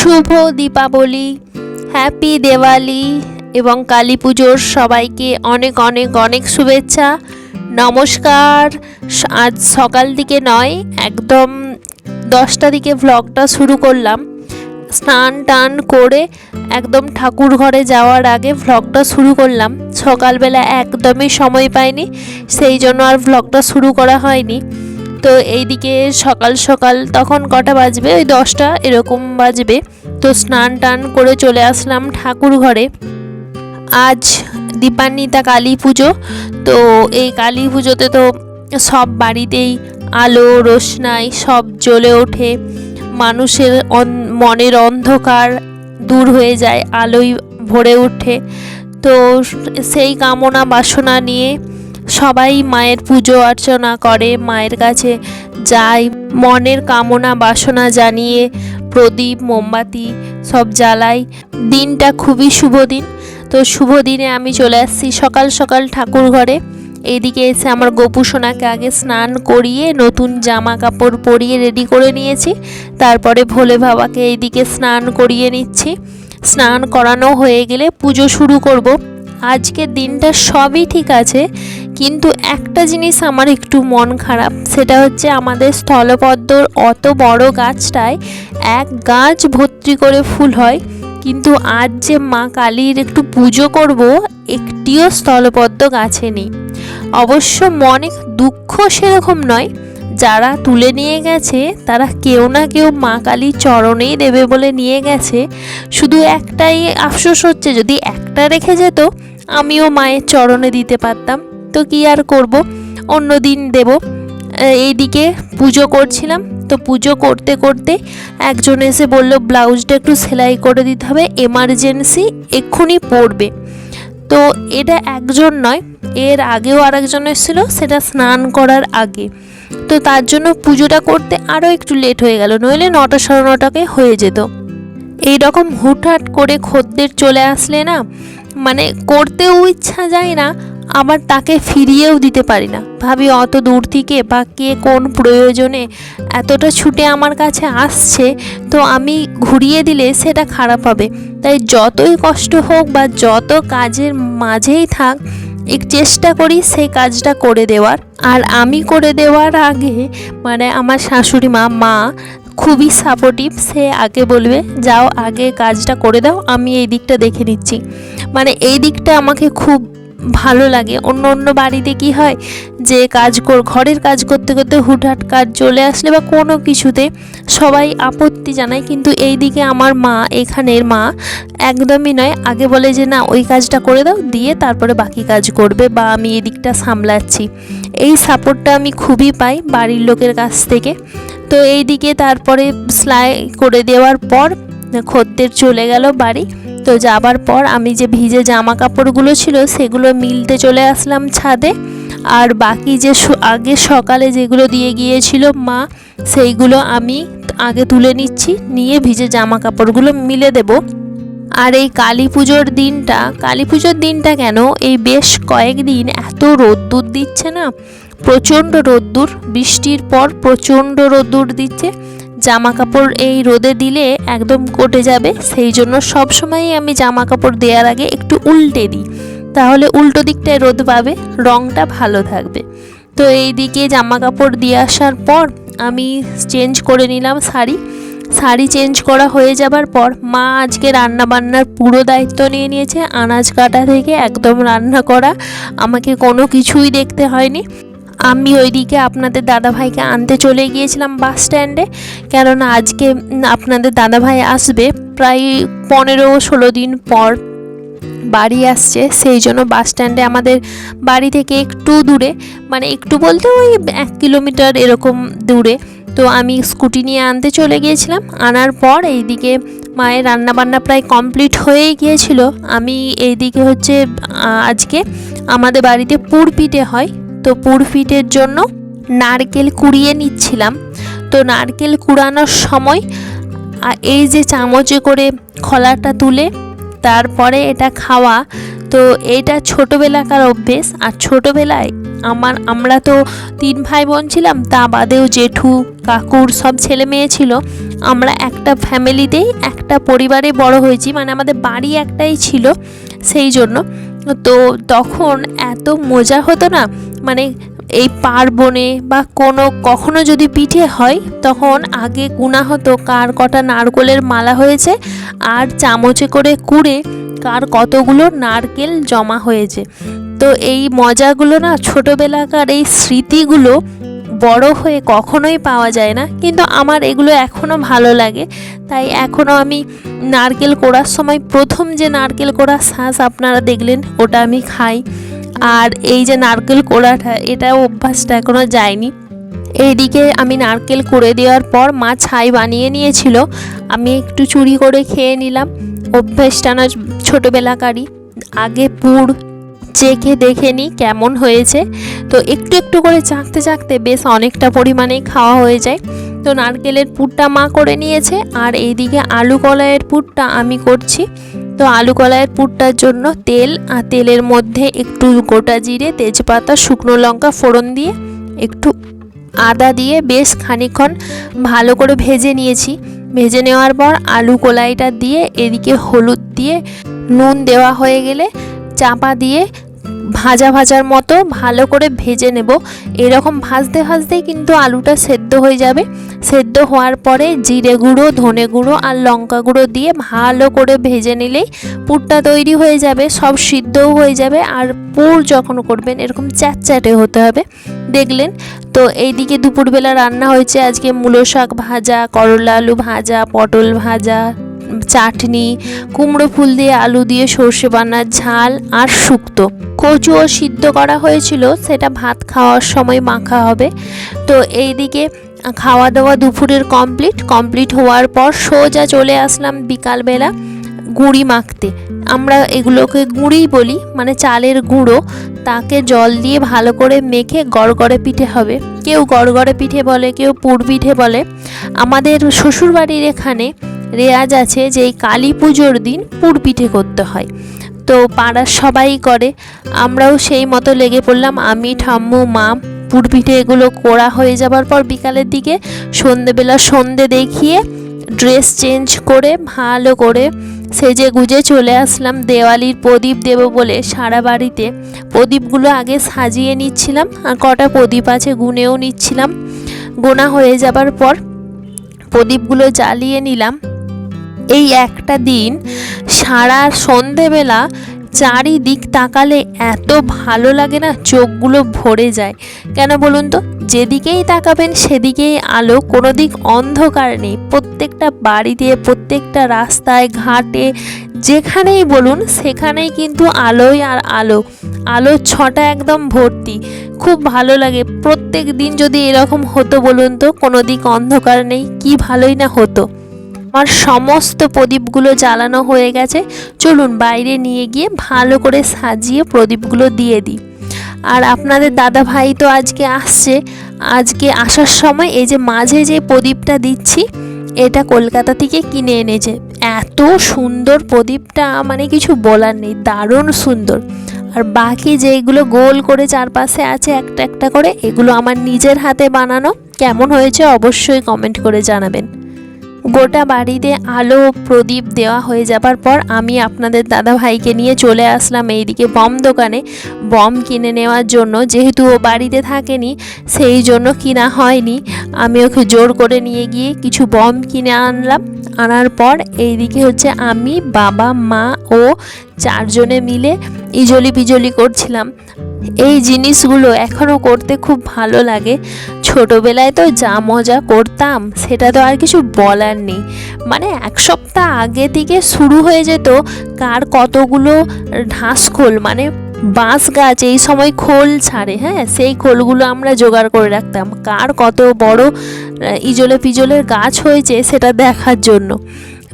শুভ Deepavali happy Diwali এবং কালী পুজোর সবাইকে অনেক অনেক অনেক শুভেচ্ছা। নমস্কার। আজ সকাল দিকে নয়, একদম দশটা দিকে ভ্লগটা শুরু করলাম। স্নান টান করে একদম ঠাকুর ঘরে যাওয়ার আগে ভ্লগটা শুরু করলাম। সকালবেলা একদমই সময় পাইনি, সেই জন্য আর ভ্লগটা শুরু করা হয়নি। তো এইদিকে সকাল সকাল তখন কটা বাজবে? ওই দশটা এরকম বাজবে। তো স্নান টান করে চলে আসলাম ঠাকুর ঘরে। আজ দীপান্বিতা কালী পুজো। তো এই কালী পুজোতে তো সব বাড়িতেই আলো, রোশনাই, সব জ্বলে ওঠে। মানুষের মনের অন্ধকার দূর হয়ে যায় আলোয় ভরে ওঠে। তো সেই কামনা বাসনা নিয়ে সবাই মায়ের পুজো অর্চনা করে মায়ের কাছে যায়, মনের কামনা বাসনা জানিয়ে প্রদীপ, মোমবাতি সব জ্বালাই। দিনটা খুবই শুভ দিন। তো শুভ দিনে আমি চলে আসছি সকাল সকাল ঠাকুর ঘরে। এইদিকে এসে আমার গোপু সোনাকে আগে স্নান করিয়ে নতুন জামা কাপড় পরিয়ে রেডি করে নিয়েছি। তারপরে ভোলে বাবাকে এইদিকে স্নান করিয়ে নিচ্ছি। স্নান করানো হয়ে গেলে পুজো শুরু করব। আজকের দিনটা সবই ঠিক আছে, কিন্তু একটা জিনিস আমার একটু মন খারাপ, সেটা হচ্ছে আমাদের স্থলপদ্মর অত বড় গাছটায় এক গাছ ভর্তি করে ফুল হয়, কিন্তু আজ যে মা কালীর একটু পুজো করব, একটিও স্থলপদ্ম গাছে নেই। অবশ্য মনে দুঃখ সেরকম নয়, যারা তুলে নিয়ে গেছে, তারা কেউ না কেউ মা কালীর চরণেই দেবে বলে নিয়ে গেছে, শুধু একটাই আফসোস হচ্ছে, যদি একটা রেখে যেত আমিও মায়ের চরণে দিতে পারতাম। তো কি আর করব? অন্য দিন দেব এইদিকে পুজো করছিলাম। তো পুজো করতে করতে একজন এসে বলল, ব্লাউজটা একটু সেলাই করে দিতে হবে, এমার্জেন্সি এক্ষুনি পড়বে তো এটা একজন নয়, এর আগেও আরেকজন এসেছিল, সেটা স্নান করার আগে। তো তার জন্য পুজোটা করতে আরও একটু লেট হয়ে গেল, নইলে নটা সাড়ে নটাকে হয়ে যেত। এই রকম হুটহাট করে খদ্দের চলে আসলে না মানে করতেও ইচ্ছা যায় না, আবার তাকে ফিরিয়েও দিতে পারি না। ভাবি, অত দূর থেকে বা কে কোন প্রয়োজনে এতটা ছুটে আমার কাছে আসছে, তো আমি ঘুরিয়ে দিলে সেটা খারাপ হবে। তাই যতই কষ্ট হোক বা যত কাজের মাঝেই থাক, এক চেষ্টা করি সেই কাজটা করে দেওয়ার। আর আমি করে দেওয়ার আগে মানে আমার শাশুড়ি মা মা খুবই সাপোর্টিভ সে আগে বলবে, যাও, আগে কাজটা করে দাও, আমি এই দিকটা দেখে নিচ্ছি। মানে এই দিকটা আমাকে খুব ভালো লাগে। অন্য অন্য বাড়িতে কি হয়, যে কাজ কর, ঘরের কাজ করতে করতে হুটহাট কাজ চলে আসলে বা কোনো কিছুতে সবাই আপত্তি জানায়, কিন্তু এই দিকে আমার মা, এখানের মা, একদমই নয়। আগে বলে যে, না, ওই কাজটা করে দাও, দিয়ে তারপরে বাকি কাজ করবে বা আমি এই দিকটা সামলাচ্ছি। এই সাপোর্টটা আমি খুবই পাই বাড়ির লোকের কাছ থেকে। তো এই দিকে তারপরে সেলাই করে দেওয়ার পর খদ্দের চলে গেল বাড়ি। তো যাবার পর আমি যে ভিজে জামা কাপড়গুলো ছিল সেগুলো মিলতে চলে আসলাম ছাদে। আর বাকি যে আগে সকালে যেগুলো দিয়ে গিয়েছিল মা, সেইগুলো আমি আগে তুলে নিচ্ছি, নিয়ে ভিজে জামা কাপড়গুলো মিলে দেব। আর এই কালী পুজোর দিনটা, কালী পুজোর দিনটা কেন? এই বেশ কয়েকদিন এত রোদ্দুর দিচ্ছে না? প্রচণ্ড রোদ্দুর, বৃষ্টির পর প্রচণ্ড রোদ্দুর দিচ্ছে। জামা কাপড় এই রোদে দিলে একদম কটে যাবে, সেই জন্য সব সময়ই আমি জামা কাপড় দেওয়ার আগে একটু উল্টে দিই। তাহলে উল্টো দিকটায় রোদ পাবে রঙটা ভালো থাকবে। তো এই দিকে জামা কাপড় দিয়ে আসার পর আমি চেঞ্জ করে নিলাম শাড়ি। শাড়ি চেঞ্জ করা হয়ে যাবার পর মা আজকে রান্না বান্নার পুরো দায়িত্ব নিয়ে নিয়েছে, আনাজ কাটা থেকে একদম রান্না করা। আমাকে কোনো কিছুই দেখতে হয়নি। আমি ওইদিকে আপনাদের দাদাভাইকে আনতে চলে গিয়েছিলাম বাস স্ট্যান্ডে। কেননা আজকে আপনাদের দাদাভাই আসবে প্রায় পনেরো ষোলো দিন পর বাড়ি আসছে। সেই জন্য বাস স্ট্যান্ডে আমাদের বাড়ি থেকে একটু দূরে মানে একটু বলতে ওই এক কিলোমিটার এরকম দূরে। তো আমি স্কুটি নিয়ে আনতে চলে গিয়েছিলাম। আনার পর এইদিকে মায়ের রান্নাবান্না প্রায় কমপ্লিট হয়েই গিয়েছিল। আমি এইদিকে হচ্ছে আজকে আমাদের বাড়িতে পুর পিঠে হয়। তো পুর পিঠের জন্য নারকেল কুড়িয়ে নিচ্ছিলাম। তো নারকেল কুড়ানোর সময় এই যে চামচে করে খোলাটা তুলে তারপরে এটা খাওয়া, তো এটা ছোটোবেলাকার অভ্যেস। আর ছোটোবেলায় আমার, আমরা তো তিন ভাই বোন ছিলাম, তা বাদেও জেঠু, কাকুর সব ছেলে মেয়ে ছিল। আমরা একটা ফ্যামিলিতেই, একটা পরিবারে বড় হয়েছি মানে আমাদের বাড়ি একটাই ছিল সেই জন্য। তো তখন এত মজা হতো না মানে এই পার্বণে বা কোনো কখনো যদি পিঠে হয়, তখন আগে গুণা হতো কার কটা নারকোলের মালা হয়েছে আর চামচে করে কুড়ে কার কতগুলো নারকেল জমা হয়েছে। তো এই মজাগুলো না ছোটোবেলাকার এই স্মৃতিগুলো বড় হয়ে কখনোই পাওয়া যায় না। কিন্তু আমার এগুলো এখনও ভালো লাগে। তাই এখনও আমি নারকেল কোড়ার সময় প্রথম যে নারকেল কোড়ার শ্বাস আপনারা দেখলেন, ওটা আমি খাই। আর এই যে নারকেল কোড়াটা, এটা অভ্যাসটা এখনও যায়নি। এইদিকে আমি নারকেল কুড়ে দেওয়ার পর মা ছাই বানিয়ে নিয়েছিল। আমি একটু চুরি করে খেয়ে নিলাম। অভ্যেসটা না ছোটোবেলাকারই। আগে পুর চেখে দেখে নিই কেমন হয়েছে। তো একটু একটু করে চাকতে চাকতে বেশ অনেকটা পরিমাণেই খাওয়া হয়ে যায়। তো নারকেলের পুরটা মা করে নিয়েছে। আর এইদিকে আলু কলাইয়ের পুরটা আমি করছি। তো আলু কলাইয়ের পুরটার জন্য তেল আর তেলের মধ্যে একটু গোটা জিরে, তেজপাতা, শুকনো লঙ্কা ফোড়ন দিয়ে একটু আদা দিয়ে বেশ খানিক্ষণ ভালো করে ভেজে নিয়েছি। ভেজে নেওয়ার পর আলু কলাইটা দিয়ে এদিকে হলুদ দিয়ে নুন দেওয়া হয়ে গেলে চাপা দিয়ে ভাজা ভাজার মতো ভালো করে ভেজে নেব। এরকম ভাজতে ভাজতেই কিন্তু আলুটা সেদ্ধ হয়ে যাবে। সেদ্ধ হওয়ার পরে জিরে গুঁড়ো, ধনে গুঁড়ো আর লঙ্কা গুঁড়ো দিয়ে ভালো করে ভেজে নিলেই পুরটা তৈরি হয়ে যাবে, সব সিদ্ধও হয়ে যাবে আর পুর যখন করবেন এরকম চ্যাটচ্যাটে হতে হবে। দেখলেন? তো এইদিকে দুপুরবেলা রান্না হয়েছে আজকে মূলো শাক ভাজা, করলা আলু ভাজা, পটল ভাজা। চাটনি, কুমড়ো ফুল দিয়ে আলু দিয়ে সর্ষে বানার ঝাল আর শুক্তো। কচুও সিদ্ধ করা হয়েছিল, সেটা ভাত খাওয়ার সময় মাখা হবে। তো এইদিকে খাওয়া দাওয়া দুপুরের কমপ্লিট। কমপ্লিট হওয়ার পর সোজা চলে আসলাম বিকালবেলা গুঁড়ি মাখতে। আমরা এগুলোকে গুঁড়িই বলি মানে চালের গুঁড়ো। তাকে জল দিয়ে ভালো করে মেখে গড়গড়ে পিঠে হবে। কেউ গড়গড়ে পিঠে বলে, কেউ পুর পিঠে বলে। আমাদের শ্বশুরবাড়ির এখানে রেয়াজ আছে যে এই কালী পুজোর দিন পুরপিঠে করতে হয়। তো পাড়ার সবাই করে। আমরাও সেই মতো লেগে পড়লাম। আমি, ঠাম্মু, মা পুরপিঠে এগুলো করা হয়ে যাবার পর বিকালের দিকে সন্ধেবেলা সন্ধে দেখিয়ে ড্রেস চেঞ্জ করে, ভালো করে সেজে গুজে চলে আসলাম। দেওয়ালির প্রদীপ দেব বলে সারা বাড়িতে প্রদীপগুলো আগে সাজিয়ে নিচ্ছিলাম। আর কটা প্রদীপ আছে গুনেও নিচ্ছিলাম। গোনা হয়ে যাবার পর প্রদীপগুলো জ্বালিয়ে নিলাম। এই একটা দিন সারা সন্ধেবেলা চারিদিক তাকালে এত ভালো লাগে না, চোখগুলো ভরে যায়। কেন বলুন তো? যেদিকেই তাকাবেন সেদিকেই আলো কোনো দিক অন্ধকার নেই। প্রত্যেকটা বাড়িতে, প্রত্যেকটা রাস্তায়, ঘাটে, যেখানেই বলুন, সেখানেই কিন্তু আলোই আর আলো। আলোর ছটা একদম ভর্তি। খুব ভালো লাগে। প্রত্যেক দিন যদি এরকম হতো বলুন তো কোনো দিক অন্ধকার নেই, কি ভালোই না হতো। আমার সমস্ত প্রদীপগুলো জ্বালানো হয়ে গেছে। চলুন বাইরে নিয়ে গিয়ে ভালো করে সাজিয়ে প্রদীপগুলো দিয়ে দিই। আর আপনাদের দাদা ভাই তো আজকে আসছে। আজকে আসার সময় এই যে মাঝে যে প্রদীপটা দিচ্ছি, এটা কলকাতা থেকে কিনে এনেছে। এত সুন্দর প্রদীপটা মানে কিছু বলার নেই, দারুণ সুন্দর। আর বাকি যেগুলো গোল করে চারপাশে আছে একটা একটা করে, এগুলো আমার নিজের হাতে বানানো। কেমন হয়েছে অবশ্যই কমেন্ট করে জানাবেন। গোটা বাড়িতে আলো প্রদীপ দেওয়া হয়ে যাবার পর আমি আপনাদের দাদা ভাইকে নিয়ে চলে আসলাম এইদিকে বম দোকানে। বম কিনে নেওয়ার জন্য যেহেতু ও বাড়িতে থাকেনি, সেই জন্য কিনা হয়নি। আমি ওকে জোর করে নিয়ে গিয়ে কিছু বম কিনে আনলাম। আনার পর এইদিকে হচ্ছে আমি, বাবা, মা ও চারজনে মিলে ইজলি পিজলি করছিলাম। এই জিনিসগুলো এখনও করতে খুব ভালো লাগে। ছোটোবেলায় তো যা মজা করতাম, সেটা তো আর কিছু বলার নেই। মানে এক সপ্তাহ আগে থেকে শুরু হয়ে যেত কার কতগুলো ঢাসখোল মানে বাঁশ গাছ এই সময় খোল ছাড়ে হ্যাঁ? সেই খোলগুলো আমরা জোগাড় করে রাখতাম। কার কত বড় ইজলে পিজলের গাছ হয়েছে সেটা দেখার জন্য।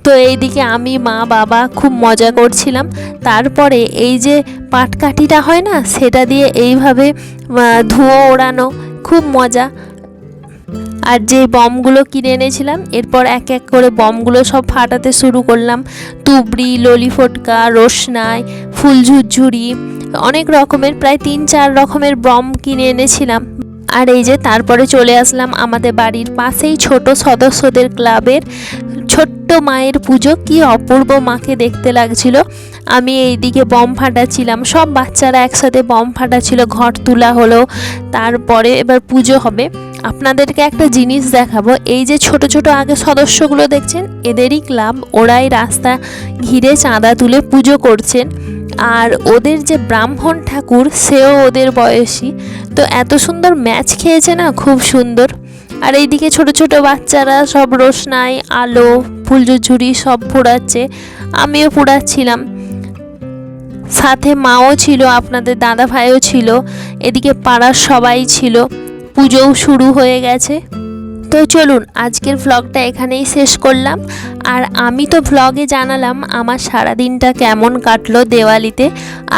তো এইদিকে আমি, মা, বাবা খুব মজা করছিলাম। তারপরে এই যে পাটকাঠিটা হয় না, সেটা দিয়ে এইভাবে ধুঁয়ো ওড়ানো, খুব মজা। আর যে বমগুলো কিনে এনেছিলাম, এরপর এক এক করে বমগুলো সব ফাটাতে শুরু করলাম। তুবড়ি, ললি ফটকা, রোশনাই ফুলঝুরঝুরি অনেক রকমের, প্রায় তিন চার রকমের বম কিনে এনেছিলাম। আর এই যে তারপরে চলে আসলাম আমাদের বাড়ির পাশেই ছোট সদস্যদের ক্লাবের ছোট্ট মায়ের পুজো। কি অপূর্ব মাকে দেখতে লাগছিল। আমি এইদিকে বম ফাটাচ্ছিলাম। সব বাচ্চারা একসাথে বম ফাটাচ্ছিল। ঘর তোলা হলো, তারপরে এবার পুজো হবে। আপনাদেরকে একটা জিনিস দেখাবো। এই যে ছোট ছোট আগে সদস্যগুলো দেখছেন, এদেরই ক্লাব। ওরাই রাস্তা ঘিরে চাঁদা তুলে পুজো করছেন। আর ওদের যে ব্রাহ্মণ ঠাকুর, সেও ওদের বয়সী। তো এত সুন্দর ম্যাচ খেয়েছে না? খুব সুন্দর। আর এইদিকে ছোট ছোট বাচ্চারা সব রোশনাই, আলো ফুলঝুরি সব পোড়াচ্ছে আমিও পোড়াচ্ছিলাম সাথে মাও ছিল, আপনাদের দাদা ভাইও ছিল। এদিকে পাড়ার সবাই ছিল। পুজোও শুরু হয়ে গেছে। তো চলুন, আজকের ভ্লগটা এখানেই শেষ করলাম। আর আমি তো ভ্লগে জানালাম আমার সারা দিনটা কেমন কাটলো দেওয়ালিতে।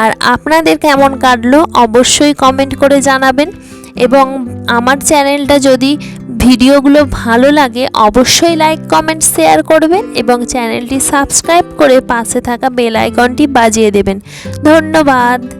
আর আপনাদের কেমন কাটলো অবশ্যই কমেন্ট করে জানাবেন। এবং আমার চ্যানেলটা যদি ভিডিওগুলো ভালো লাগে, অবশ্যই লাইক কমেন্ট শেয়ার করবেন এবং চ্যানেলটি সাবস্ক্রাইব করে পাশে থাকা বেল আইকনটি বাজিয়ে দেবেন। ধন্যবাদ।